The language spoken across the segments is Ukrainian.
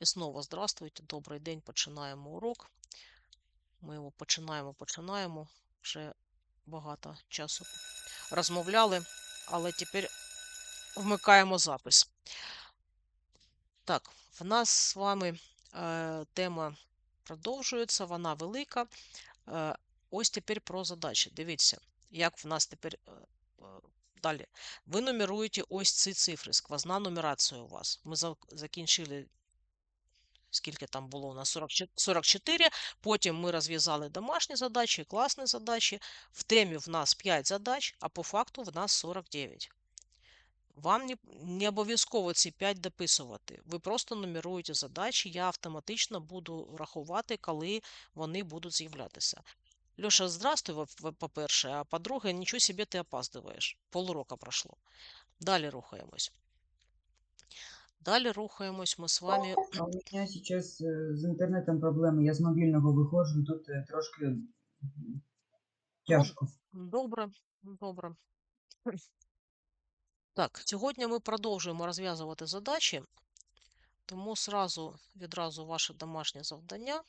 І знову здравствуйте, добрий день, починаємо урок. Ми його починаємо, починаємо. Вже багато часу розмовляли, але тепер вмикаємо запис. Так, в нас з вами е, тема продовжується, вона велика. Е, ось тепер про задачі. Дивіться, як в нас тепер е, е, далі. Ви нумеруєте ось ці цифри, сквозна нумерація у вас. Ми закінчили скільки там було у нас 44, 44. Потім ми розв'язали домашні задачі, класні задачі. В темі в нас 5 задач, а по факту в нас 49. Вам не, обов'язково ці 5 дописувати. Ви просто нумеруєте задачі, я автоматично буду рахувати, коли вони будуть з'являтися. Льоша, здравствуй, по-перше, а по-друге, нічого собі ти опаздуєш. Полурока пройшло. Далі рухаємось. Далі рухаємось ми з вами. А у меня сейчас э, с интернетом проблемы. Я з мобільного виходжу, тут е, трошки тяжко. Добре, добре. Так, сьогодні ми продовжуємо розв'язувати задачі, тому сразу, відразу ваше домашнє завдання.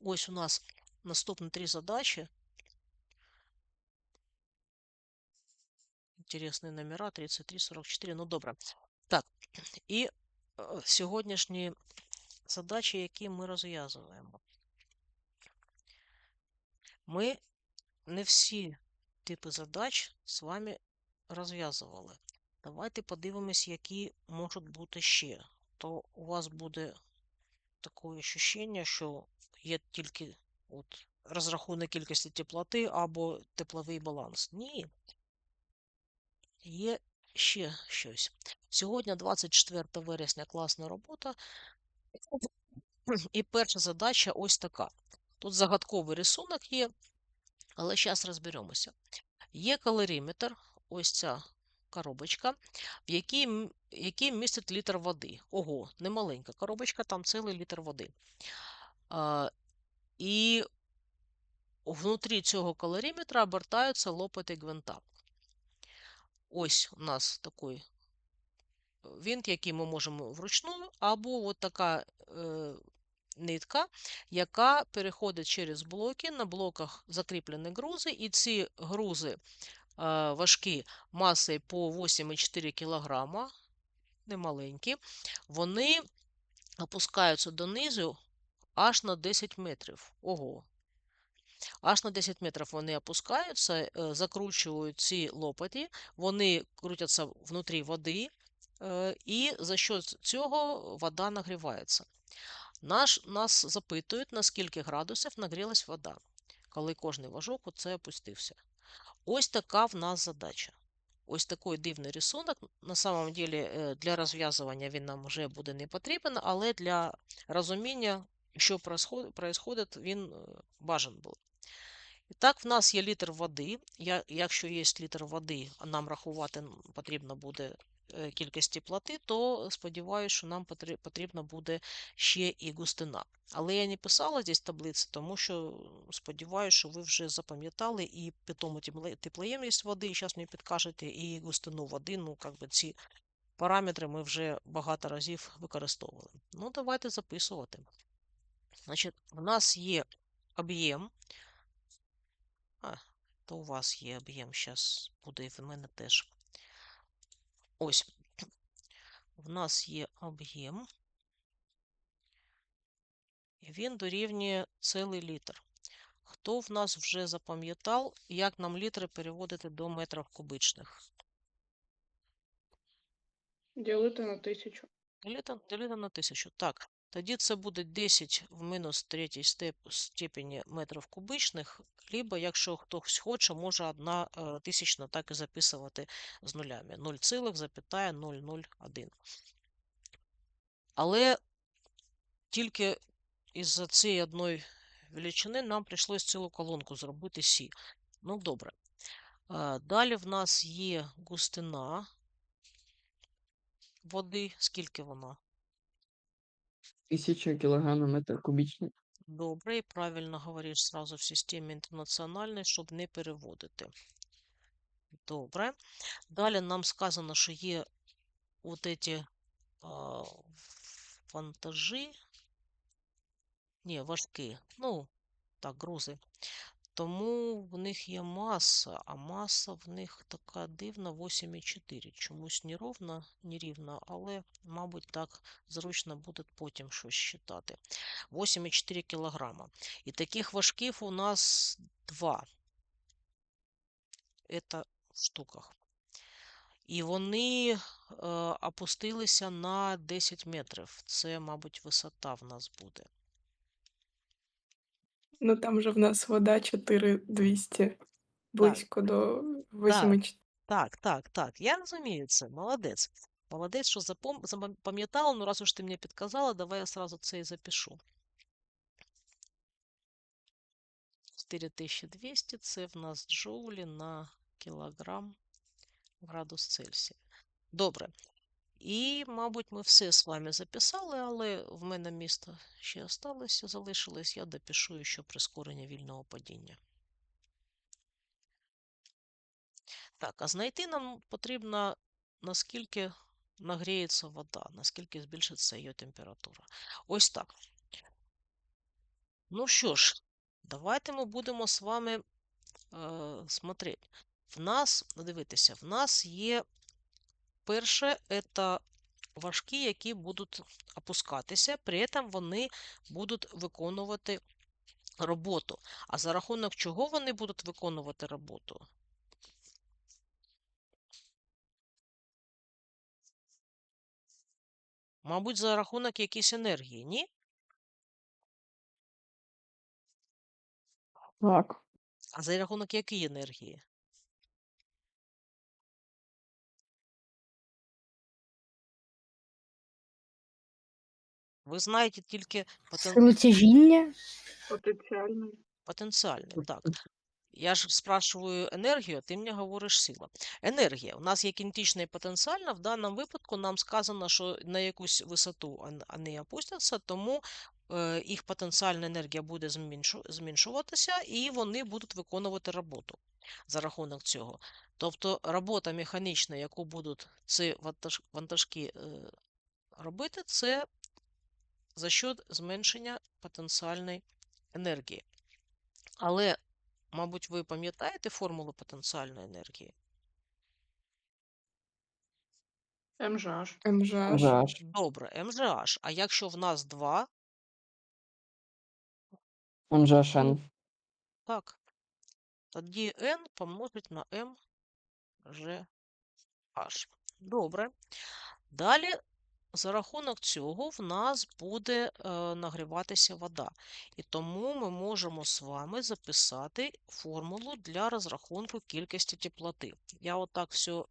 Ось у нас наступні три задачі. Інтересні номера 33, 44. Ну, добре. Так, і е, сьогоднішні задачі, які ми розв'язуємо. Ми не всі типи задач з вами розв'язували. Давайте подивимось, які можуть бути ще. То у вас буде таке ощущення, що є тільки от, розрахунок кількості теплоти або тепловий баланс. Ні. Є ще щось. Сьогодні 24 вересня класна робота. І перша задача ось така. Тут загадковий рисунок є, але зараз розберемося. Є калоріметр, ось ця коробочка, в якій, якій містить літр води. Ого, не маленька коробочка, там цілий літр води. А, і внутрі цього калоріметра обертаються лопати гвинта. Ось у нас такий винт, який ми можемо вручну, або от така е, нитка, яка переходить через блоки. На блоках закріплені грузи, і ці грузи е, важкі масою по 8,4 кг, немаленькі, вони опускаються донизу аж на 10 метрів. Ого. Аж на 10 метрів вони опускаються, е, закручують ці лопаті, вони крутяться внутрі води, е, і за що цього вода нагрівається. Наш, нас запитують, на скільки градусів нагрілась вода, коли кожний важок оце опустився. Ось така в нас задача. Ось такий дивний рисунок. На самом деле е, для розв'язування він нам вже буде не потрібен, але для розуміння, що происходить, він бажан був. І так, в нас є літр води. Якщо є літр води, а нам рахувати потрібно буде е, кількість теплоти, то сподіваюся, що нам потр- потрібна буде ще і густина. Але я не писала здесь таблиці, тому що сподіваюся, що ви вже запам'ятали і питому теплоємність води, і зараз мені підкажете, і густину води. Ну, как би ці параметри ми вже багато разів використовували. Ну, давайте записувати. Значить, в нас є об'єм. А, то у вас є об'єм, зараз буде і в мене теж. Ось. В нас є об'єм, і він дорівнює цілий літр. Хто в нас вже запам'ятав, як нам літри переводити до метрів кубичних? Ділити на тисячу. Ділити, ділити на тисячу. Так, тоді це буде 10 в мінус третій степ, степені метрів кубичних, либо, якщо хтось хоче, може одна е, тисячна так і записувати з нулями. 0,001. Але тільки із-за цієї одної величини нам прийшлось цілу колонку зробити Сі. Ну, добре. Е, Далі в нас є густина води. Скільки вона? Тисяча кілограм на метр кубічний. Добре, і правильно говориш зразу в системі інтернаціональної, щоб не переводити. Добре. Далі нам сказано, що є от эти а, вантажі. Ні, важкі. Ну, так, грузи. Тому в них є маса, а маса в них така дивна 8,4. Чомусь не ровна, не рівна, але, мабуть, так зручно буде потім щось считати. 8,4 кілограма. І таких важків у нас два. Це в штуках. І вони е, опустилися на 10 метрів. Це, мабуть, висота в нас буде. Ну там же в нас вода 4200. Близько до 8,4. Так, так, так. Я розумію це. Молодець. Молодець, що запом... запам'ятала. Ну, раз уж ти мені підказала, давай я сразу це і запишу. 4200 це в нас джоулі на кілограм градус Цельсія. Добре. І, мабуть, ми все з вами записали, але в мене місто ще осталося, залишилось. Я допишу ще прискорення вільного падіння. Так, а знайти нам потрібно, наскільки нагріється вода, наскільки збільшиться її температура. Ось так. Ну що ж, давайте ми будемо з вами е, смотреть. В нас, дивитися, в нас є перше, це важкі, які будуть опускатися, при цьому вони будуть виконувати роботу. А за рахунок чого вони будуть виконувати роботу? Мабуть, за рахунок якоїсь енергії, ні? Так. А за рахунок якої енергії? Ви знаєте тільки потен... Силу тяжіння? Потенціальний. потенціальний. Так. Я ж спрашиваю енергію, а ти мені говориш сила. Енергія. У нас є кінетична і потенціальна. В даному випадку нам сказано, що на якусь висоту вони опустяться, тому їх потенціальна енергія буде зменшуватися, і вони будуть виконувати роботу за рахунок цього. Тобто робота механічна, яку будуть ці вантажки е, робити, це за счет зменшення потенціальної енергії. Але, мабуть, ви пам'ятаєте формулу потенціальної енергії? МЖH. Жаш. Добре, МЖH. А якщо в нас 2, МЖШН. так, тоді N помножить на МЖH. Добре. Далі, за рахунок цього, в нас буде е, нагріватися вода. І тому ми можемо з вами записати формулу для розрахунку кількості теплоти. Я отак все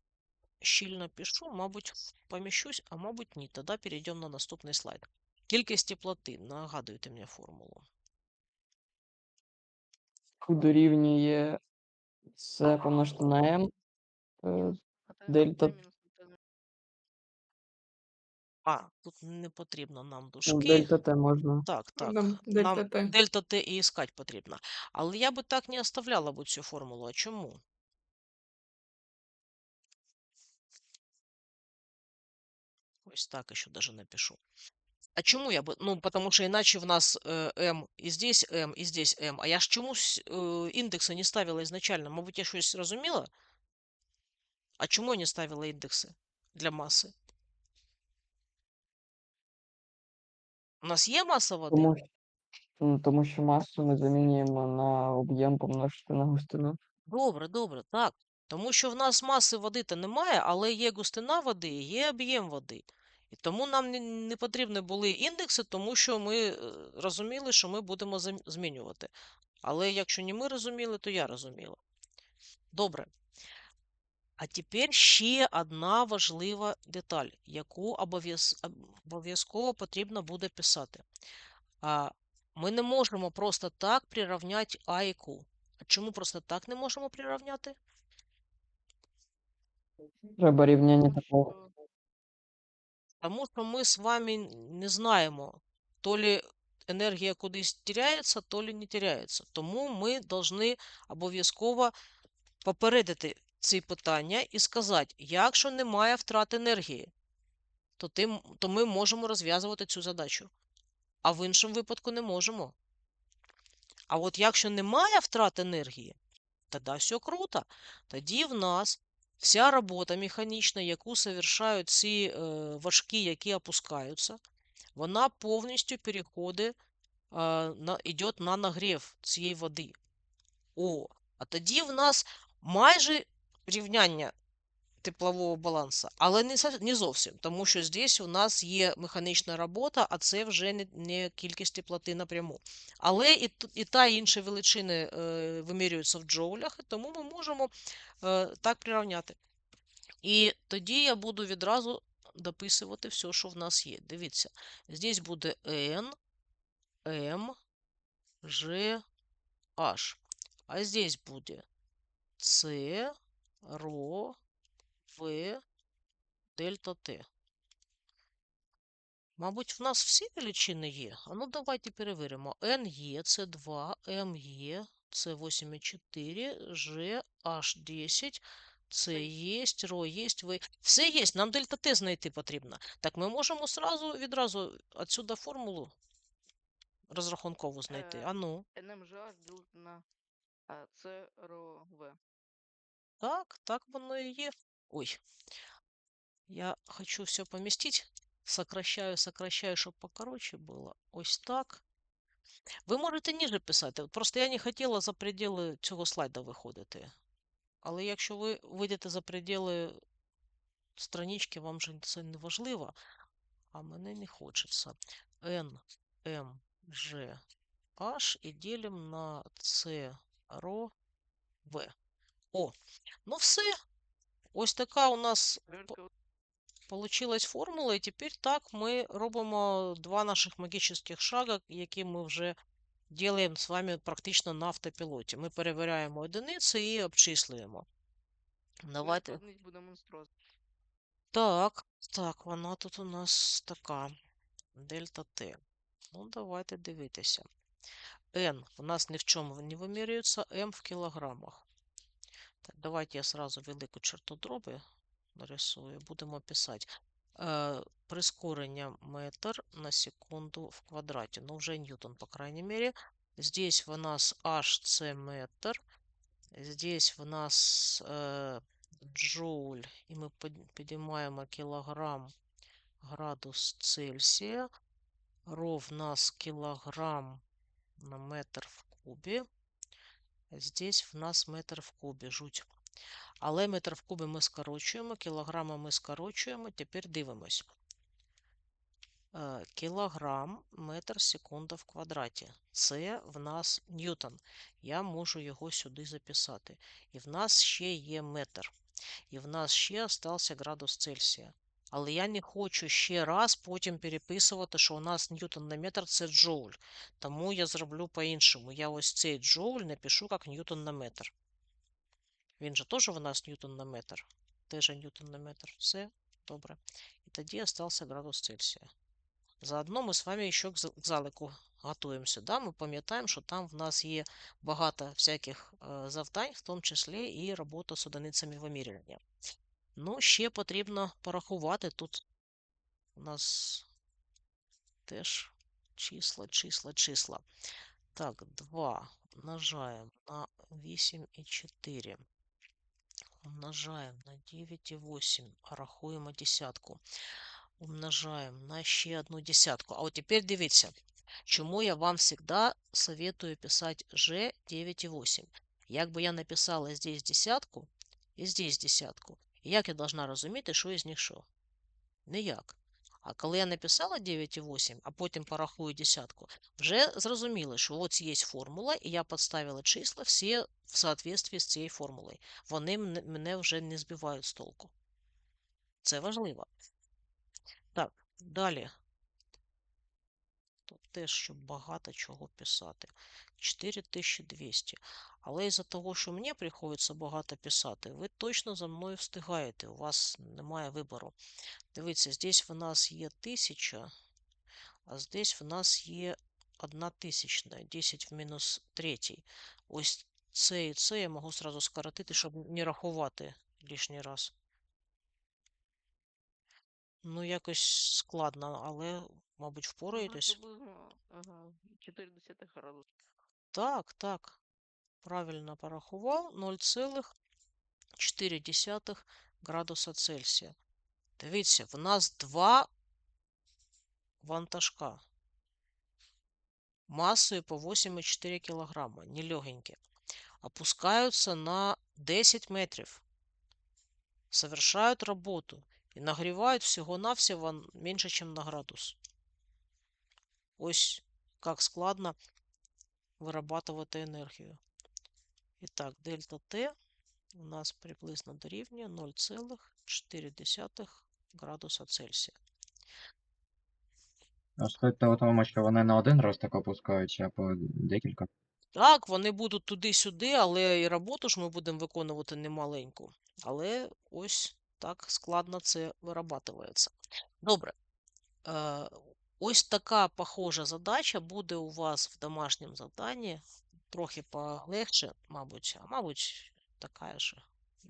щільно пишу, мабуть, поміщусь, а мабуть, ні. Тоді перейдемо на наступний слайд. Кількість теплоти. Нагадуйте мені формулу. Дорівнює це помножити на М. е, Дельта. А, тут не потрібно нам Ну, дужки. дельта Т можна. Так, так. Нам дельта Нам Т. дельта Т і іскати потрібно. Але я би так не оставляла б цю формулу. А чому? Ось так еще даже напишу. А чому я би? Ну, потому що іначе в нас е, М і здесь М, і здесь М. А я ж чомусь е, індекси не ставила ізначально. Мабуть, я щось розуміла? А чому я не ставила індекси для маси? У нас є маса води? Тому, ну, тому що масу ми замінюємо на об'єм помножити на густину. Добре, добре, так. Тому що в нас маси води то немає, але є густина води, і є об'єм води. І тому нам не, не потрібні були індекси, тому що ми е, розуміли, що ми будемо зам- змінювати. Але якщо не ми розуміли, то я розуміла. Добре. А тепер ще одна важлива деталь, яку обов'язково потрібно буде писати. Ми не можемо просто так прирівняти А і Q. А чому просто так не можемо прирівняти? Треба рівняння такого. Тому що ми з вами не знаємо, то лі енергія кудись тіряється, то лі не тіряється. Тому ми повинні обов'язково попередити ці питання і сказати, якщо немає втрат енергії, то, ти, то ми можемо розв'язувати цю задачу. А в іншому випадку не можемо. А от якщо немає втрат енергії, тоді все круто. Тоді в нас вся робота механічна, яку совершають ці е, важкі, які опускаються, вона повністю переходить, е, на, йде на нагрів цієї води. О, а тоді в нас майже рівняння теплового балансу, але не, зовсім, тому що здесь у нас є механічна робота, а це вже не, кількість теплоти напряму. Але і, та і інші величини е, вимірюються в джоулях, тому ми можемо е, так прирівняти. І тоді я буду відразу дописувати все, що в нас є. Дивіться, здесь буде N, M, G, H. А здесь буде С, ро, В, дельта Т. Мабуть, в нас всі величини є. А ну давайте перевіримо. N є, це 2, M є, це 8,4, G, H 10, це є, ро є, В. Все є, нам дельта Т знайти потрібно. Так ми можемо сразу, відразу отсюда формулу розрахункову знайти. Е, А ну. НМЖ ділити на ЦРОВ. Так, так воно і є. Ой, я хочу все поместить. Сокращаю, сокращаю, щоб покороче було. Ось так. Ви можете ніже писати. Просто я не хотіла за пределы цього слайда виходити. Але якщо ви вийдете за пределы странички, вам же це не важливо, а мене не хочеться. N, M, G, H і ділимо на C, ро, V. О, ну все. Ось така у нас Получилась формула, і тепер так ми робимо два наших магічних шага, які ми вже робимо з вами практично на автопілоті. Ми перевіряємо одиниці і обчислюємо. Давайте. Так, так, вона тут у нас така. Дельта Т. Ну, давайте дивитися. N у нас ні в чому не вимірюється, М в кілограмах. Так, давайте я сразу велику черту дроби нарисую. Будемо писати. Е, прискорення метр на секунду в квадраті. Ну, вже ньютон, по крайней мере. Здесь у нас h це метр. Здесь в нас е, джоуль, і ми під- підіймаємо кілограм градус Цельсія. Ро в нас кілограм на метр в кубі. Здесь в нас метр в кубі, жуть. Але метр в кубі ми скорочуємо, кілограми ми скорочуємо. Тепер дивимось. Е, Кілограм, метр секунда в квадраті. Це в нас ньютон. Я можу його сюди записати. І в нас ще є метр. І в нас ще остався градус Цельсія. Але я не хочу ще раз потім переписувати, що у нас ньютон на метр це джоуль. Тому я зроблю по-іншому. Я ось цей джоуль напишу як ньютон на метр. Він же теж у нас ньютон на метр. Теж ньютон на метр. Все добре. І тоді остався градус Цельсія. Заодно ми з вами ще к залику готуємося. Да? Ми пам'ятаємо, що там в нас є багато всяких е, завдань, в тому числі і робота з одиницями вимірювання. Ну, ще потрібно порахувати. Тут у нас теж числа, числа, числа. Так, 2 умножаємо на 8,4. Умножаємо на 9,8. Рахуємо десятку. Умножаємо на ще одну десятку. А от тепер дивіться, чому я вам завжди советую писати G 9,8. Якби я написала здесь десятку і здесь десятку, як я должна розуміти, що із них що? Ніяк. А коли я написала 9,8, а потім порахую десятку, вже зрозуміло, що ось є формула, і я підставила числа всі в соответствии з цією формулою. Вони мене вже не збивають з толку. Це важливо. Так, далі. Тут теж, щоб багато чого писати. 4200. Але із-за того, що мені приходиться багато писати, ви точно за мною встигаєте. У вас немає вибору. Дивіться, здесь в нас є 1000, а здесь в нас є 1000. 10 в мінус 3. Ось це і це я можу сразу скоротити, щоб не рахувати лишній раз. Ну, якось складно, але, мабуть, Ну, впораєтесь. ага, 4 градуса. Так, так. Правильно порахував 0,4 градуса Цельсія. Дивіться, в нас два вантажка массою по 8,4 килограмма, нелегенькие, опускаются на 10 метрів, совершают работу и нагревают всього-навсього н- менше, чем на градус. Ось как складно вирабатувати енергію. І так, дельта Т у нас приблизно дорівнює 0,4 градуса Цельсія. А стоїть та отомочка, вони на один раз так опускаються, а по декілька. Так, вони будуть туди-сюди, але і роботу ж ми будемо виконувати немаленьку. Але ось так складно це вирабатується. Добре. Е, ось така похожа задача буде у вас в домашньому завданні. Трохи полегше, мабуть, а мабуть, така ж.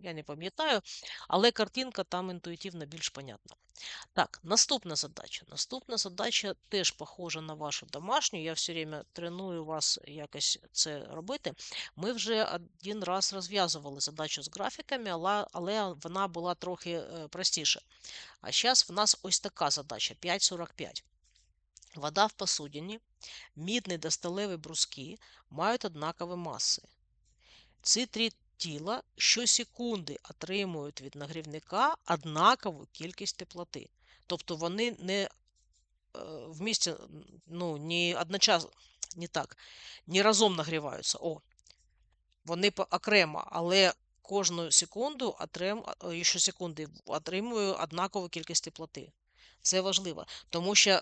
Я не пам'ятаю, але картинка там інтуїтивно більш понятна. Так, наступна задача. Наступна задача теж похожа на вашу домашню. Я все время треную вас якось це робити. Ми вже один раз розв'язували задачу з графіками, але, вона була трохи е, простіша. А зараз в нас ось така задача 5.45. Вода в посудині, мідний та сталеві бруски мають однакові маси. Ці три тіла щосекунди отримують від нагрівника однакову кількість теплоти. Тобто вони не е, в місті, ну, не одночасно, не так, не разом нагріваються. О, вони окремо, але кожну секунду отрим, е, щосекунди отримую однакову кількість теплоти. Це важливо, тому що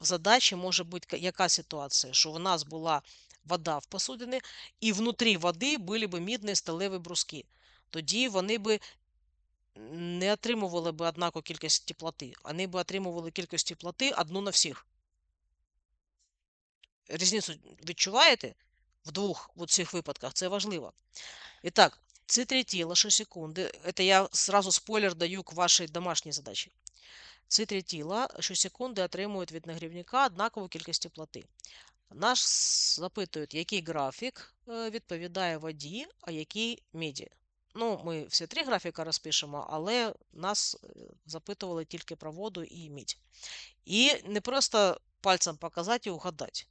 задачі може бути ка- яка ситуація, що в нас була вода в посудині, і внутрі води були б мідні сталеві бруски. Тоді вони би не отримували б однакову кількість теплоти. Вони б отримували кількість теплоти одну на всіх. Різницю відчуваєте? В двох в цих випадках це важливо. І так, ці три тіла щосекунди, це я сразу спойлер даю к вашій домашній задачі. Ці три тіла щосекунди отримують від нагрівника однакову кількість теплоти. Нас запитують, який графік е, відповідає воді, а який міді. Ну, ми всі три графіка розпишемо, але нас е, запитували тільки про воду і мідь. І не просто пальцем показати і угадати.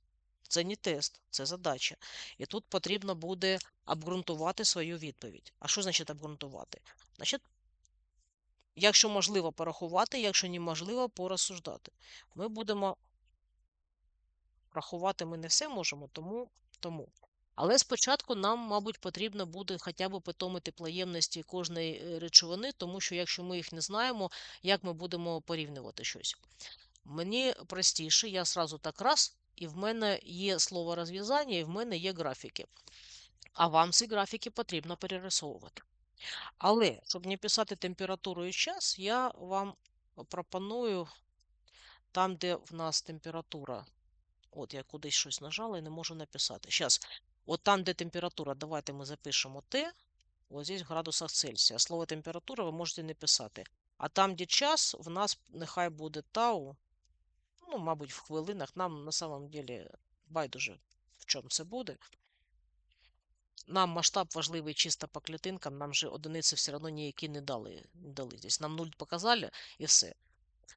Це не тест, це задача. І тут потрібно буде обґрунтувати свою відповідь. А що значить обґрунтувати? Значить, якщо можливо порахувати, якщо неможливо, порозсуждати. Ми будемо рахувати ми не все можемо, тому. тому. Але спочатку нам, мабуть, потрібно буде хоча б питоми теплоємності кожної е, речовини, тому що якщо ми їх не знаємо, як ми будемо порівнювати щось. Мені простіше, я сразу так раз, і в мене є слово розв'язання, і в мене є графіки. А вам ці графіки потрібно перерисовувати. Але, щоб не писати температуру і час, я вам пропоную там, де в нас температура. От я кудись щось нажала і не можу написати. Зараз, от там, де температура, давайте ми запишемо Т, ось здесь в градусах Цельсія. Слово температура ви можете не писати. А там, де час, в нас нехай буде тау, ну, мабуть, в хвилинах. Нам на самом деле байдуже, в чому це буде. Нам масштаб важливий чисто по клітинкам, нам же одиниці все одно ніякі не дали. Не дали. Нам нуль показали і все.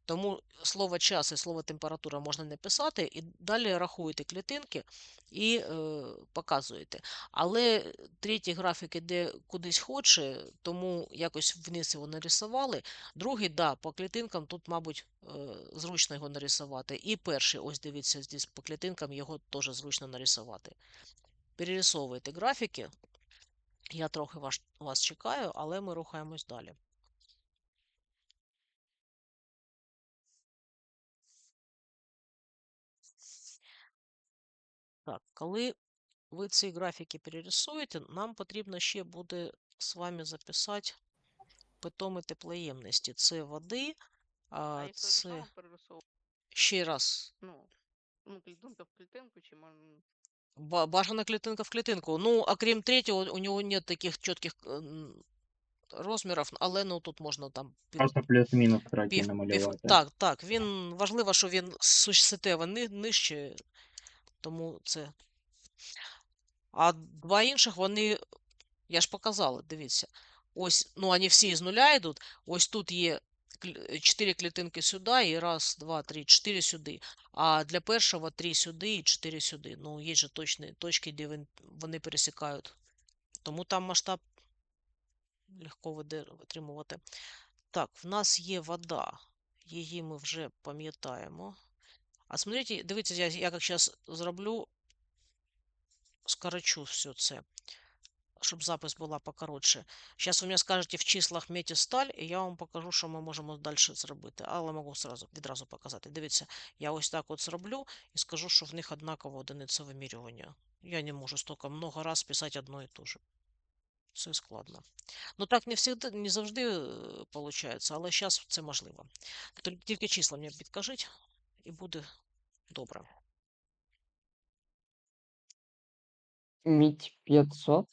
Тому слово час і слово температура можна не писати, і далі рахуєте клітинки і е, показуєте. Але третій графік іде кудись хоче, тому якось вниз його нарисували. Другий, да, по клітинкам тут, мабуть, е, зручно його нарисувати. І перший, ось дивіться, здесь по клітинкам його теж зручно нарисувати. Перерисовуйте графіки. Я трохи вас, вас чекаю, але ми рухаємось далі. Так, коли ви ці графіки перерисуєте, нам потрібно ще буде з вами записати питоми теплоємності. Це води, А а це ще раз. Ну, ну, клітинка в клітинку, чи можна. Бажана клітинка в клітинку. Ну, окрім третього, у нього нет таких чітких розмірів, але ну тут можна там пів, Просто плюс-мінус пів, пів, так, так, він важливо, що він ни, нижче, тому це. А два інших вони, я ж показала, дивіться. Ось, ну вони всі з нуля йдуть. Ось тут є 4 клітинки сюди, і раз, два, три, чотири сюди. А для першого три сюди і чотири сюди. Ну, є же точні точки, де вони пересікають. Тому там масштаб легко витримувати. Так, в нас є вода. Її ми вже пам'ятаємо. А смотрите, дивіться, я, я як зараз зроблю, скорочу все це, щоб запис була покоротше. Зараз ви мені скажете в числах метісталь, і я вам покажу, що ми можемо далі зробити. Але можу сразу, відразу показати. Дивіться, я ось так от зроблю і скажу, що в них однакова одиниця вимірювання. Я не можу стільки много раз писати одно і те же. Це складно. Ну так не завжди, не завжди виходить, але зараз це можливо. Тільки числа мені підкажіть, і буде добре. Мідь 500.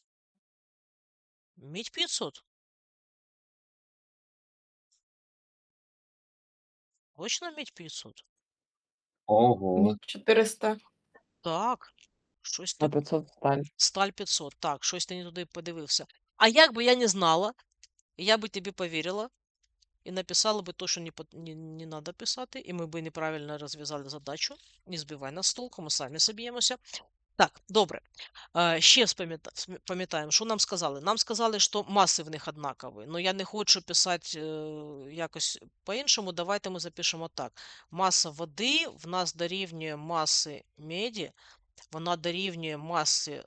Мідь 500. Точно мідь 500? Ого. Мідь 400. Так. Щось ти 500 сталь. Сталь 500. Так, щось ти не туди подивився. А як би я не знала, я би тобі повірила і написала би то, що не, не, не надо писати, і ми би неправильно розв'язали задачу. Не збивай нас толку, ми самі соб'ємося. Так, добре. Ще пам'ятаємо, що нам сказали. Нам сказали, що маси в них однакові. Ну я не хочу писати е, якось по-іншому. Давайте ми запишемо так. Маса води в нас дорівнює маси меді, вона дорівнює масі е,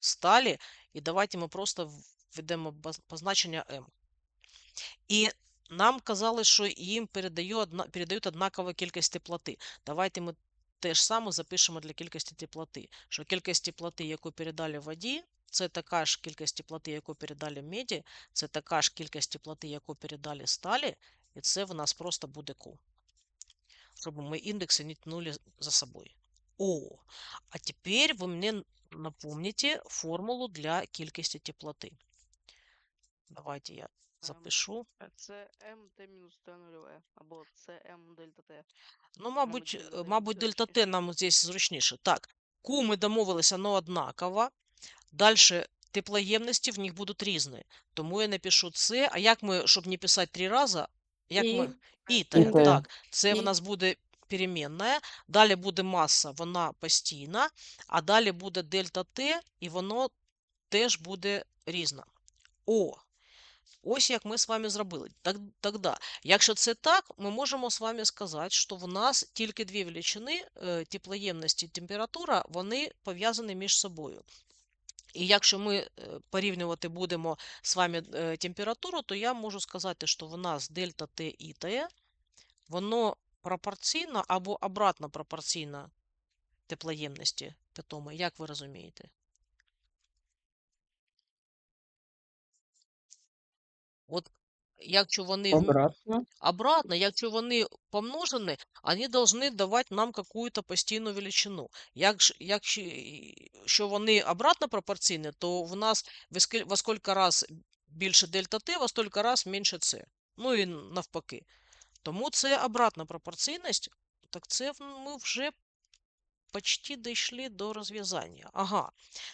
сталі, і давайте ми просто введемо позначення m. І нам казали, що їм передають однакову кількість теплоти. Давайте ми те ж саме запишемо для кількості теплоти. Що кількість теплоти, яку передали воді, це така ж кількість теплоти, яку передали меді, це така ж кількість теплоти, яку передали сталі, і це в нас просто буде Q. Щоб ми індекси не тянули за собою. О, а теперь вы мне н- напомните формулу для кількості теплоти. Давайте я запишу. Е, Це М Т мінус Т нульове, або це М дельта Т. Ну, мабуть, дельта е, мабуть, дельта Т нам здесь зручніше. Так, Q ми домовилися, но однаково. Дальше теплоємності в них будуть різні. Тому я напишу це. А як ми, щоб не писати три рази, як І ми. І І те, те. так, це в нас буде перемінна, далі буде маса, вона постійна, а далі буде дельта Т, і воно теж буде різна. О, ось як ми з вами зробили. Так, тогда, якщо це так, ми можемо з вами сказати, що в нас тільки дві величини е, теплоємності і температура, вони пов'язані між собою. І якщо ми е, порівнювати будемо з вами е, температуру, то я можу сказати, що в нас дельта Т і Т, воно пропорційно або обратно пропорційно теплоємності питомої. Як ви розумієте? От якщо вони Обратно. обратно, якщо вони помножені, вони повинні давати нам якусь постійну величину. Якщо, якщо вони обратно пропорційні, то в нас во скіль- скільки раз більше дельта Т, во стільки раз менше С. Ну і навпаки. Тому це обратна пропорційність. Так це ми вже почти дійшли до розв'язання. Ага.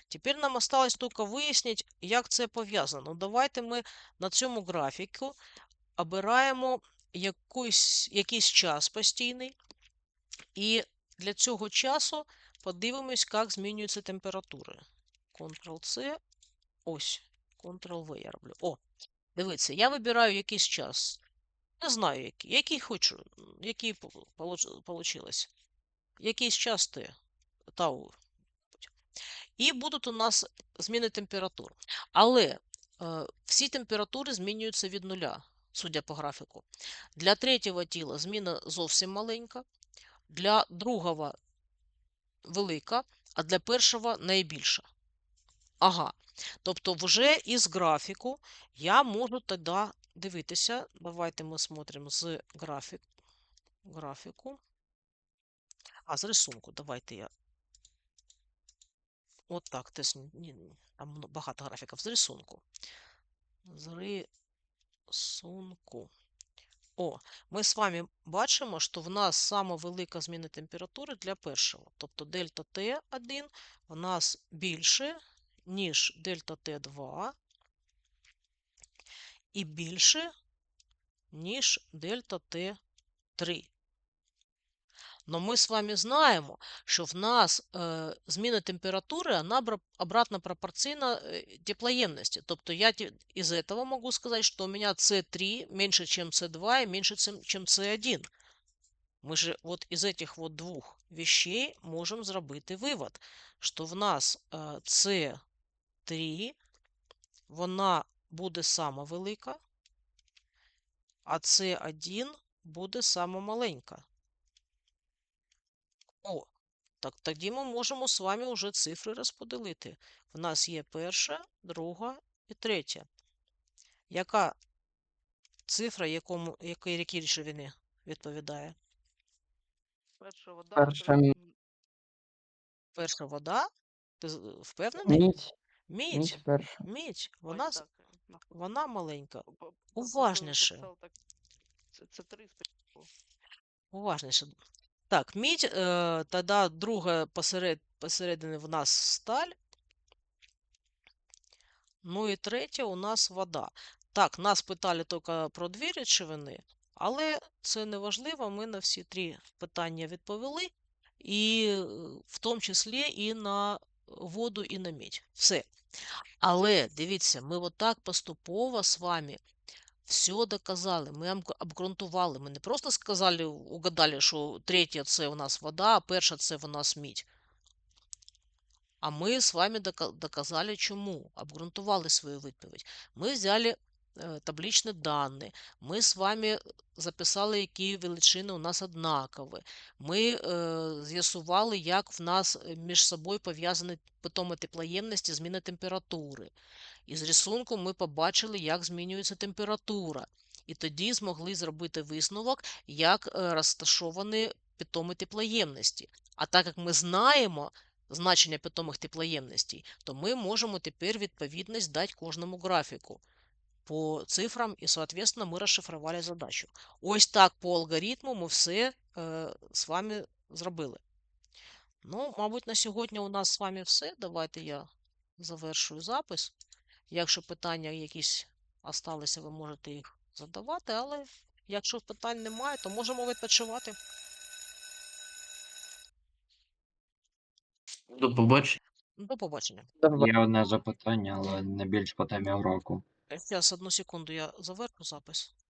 Тепер нам осталось тільки вияснити, як це пов'язано. Ну, давайте ми на цьому графіку обираємо якийсь, якийсь час постійний. І для цього часу подивимось, як змінюються температури. Ctrl-C, ось, Ctrl-V я роблю. О, дивіться, я вибираю якийсь час. Не знаю, який, який хочу, який вийшло. Якийсь час Т, тау. І будуть у нас зміни температур. Але е, всі температури змінюються від нуля, судя по графіку. Для третього тіла зміна зовсім маленька, для другого велика, а для першого найбільша. Ага. Тобто, вже із графіку я можу тоді дивитися. Давайте ми смотримо з графік, графіку. А, з рисунку. Давайте я. От так, ні- ні- там багато графіків з рисунку. з рисунку. О, ми з вами бачимо, що в нас сама велика зміна температури для першого. Тобто дельта Т1 в нас більше, ніж дельта Т2 і більше, ніж дельта Т3. Но ми з вами знаємо, що в нас е, зміна температури, вона бра- обратно пропорційна е, теплоємності. Тобто я те- із этого могу сказать, что у меня С3 меньше, чем С2 и меньше, чем чем С1. Ми же от із этих вот двох вещей можемо зробити вивод, що в нас е, С3, вона буде сама велика, а С1 буде сама маленька. О, так тоді ми можемо з вами вже цифри розподілити. В нас є перша, друга і третя. Яка цифра якому, якій якій речовини відповідає? Перша вода, Перша Перша вода? Ти впевнений? Мідь, Мідь. мідь перша. Мідь. Вона, с- так, е, вона маленька. Уважніше. Це, це три. Уважніше. Так, мідь, е, тоді друга посеред, посередині в нас сталь. Ну і третє у нас вода. Так, нас питали тільки про дві речовини, але це не важливо. Ми на всі три питання відповіли, і е, в тому числі і на воду, і на мідь. Все. Але дивіться, ми отак поступово з вами все доказали, ми обґрунтували. Ми не просто сказали, угадали, що третє це у нас вода, а перша це у нас мідь. А ми з вами доказали, чому, обґрунтували свою відповідь. Ми взяли табличні дані, ми з вами записали, які величини у нас однакові. Ми е, з'ясували, як в нас е, між собою пов'язані питоми теплоємності, зміни температури. Із рисунку ми побачили, як змінюється температура. І тоді змогли зробити висновок, як е, розташовані питоми теплоємності. А так як ми знаємо значення питомих теплоємностей, то ми можемо тепер відповідність дати кожному графіку по цифрам, і, соответственно, ми розшифрували задачу. Ось так по алгоритму ми все е, з вами зробили. Ну, мабуть, на сьогодні у нас з вами все. Давайте я завершую запис. Якщо питання якісь осталися, ви можете їх задавати, але якщо питань немає, то можемо відпочивати. До побачення. До побачення. Є одне запитання, але не більш по темі уроку. Зараз одну секунду я завершу запис.